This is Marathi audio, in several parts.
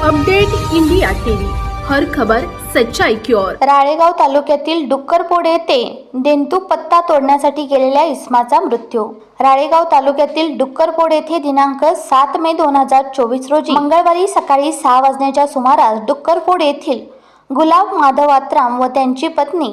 Update India TV. हर खबर सच्चाई की ओर. राळेगाव तालुक्यातील डुक्करपोड येथे देंतू पत्ता तोडण्यासाठी गेलेल्या इस्माचा मृत्यू. राळेगाव तालुक्यातील डुक्करपोड येथे दिनांक सात मे दोन हजार चोवीस रोजी मंगळवारी सकाळी सहा वाजण्याच्या सुमारास डुक्करपोड येथील गुलाब माधव आत्राम व त्यांची पत्नी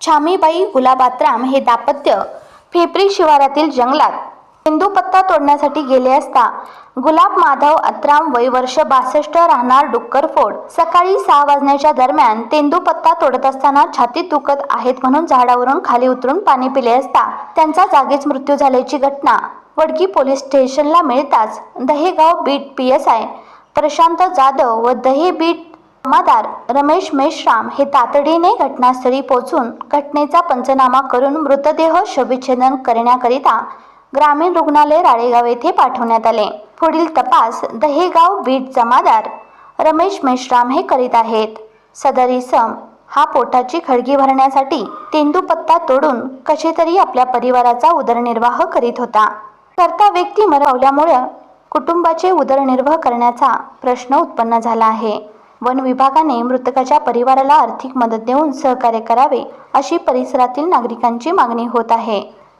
छामीबाई गुलाब आत्राम हे दाम्पत्य फेपरी शिवारातील जंगलात हिंदू पत्ता तोडण्यासाठी गेले असता गुलाब माधव अत्राम वय वर्ष बासष्ट राहणार डुक्करफोड. सकाळी सहा वाजण्याच्या दरम्यान तेंदू पत्ता तोडत असताना छातीत दुखत आहेत म्हणून झाडावरून खाली उतरून पाणी पिले असता त्यांचा जागीच मृत्यू झाल्याची घटना. वडकी पोलीस स्टेशनला मिळताच Dahegaon beat P S I Prashant Jadhav व दहे बीट जमादार रमेश मेश्राम हे तातडीने घटनास्थळी पोहोचून घटनेचा पंचनामा करून मृतदेह शविच्छेदन करण्याकरिता ग्रामीण रुग्णालय राळेगाव येथे पाठवण्यात आले. पुढील तपास दहेगाव बीट जमादार रमेश मेश्राम हे करीत आहेत. सदर इसम हा पोटाची खळगी भरण्यासाठी तेंदूपत्ता तोडून कशी तरी आपल्या परिवाराचा उदरनिर्वाह करीत होता. करता व्यक्ती मरवल्यामुळे कुटुंबाचे उदरनिर्वाह करण्याचा प्रश्न उत्पन्न झाला आहे. वन विभागाने मृतकाच्या परिवाराला आर्थिक मदत देऊन सहकार्य करावे अशी परिसरातील नागरिकांची मागणी होत आहे.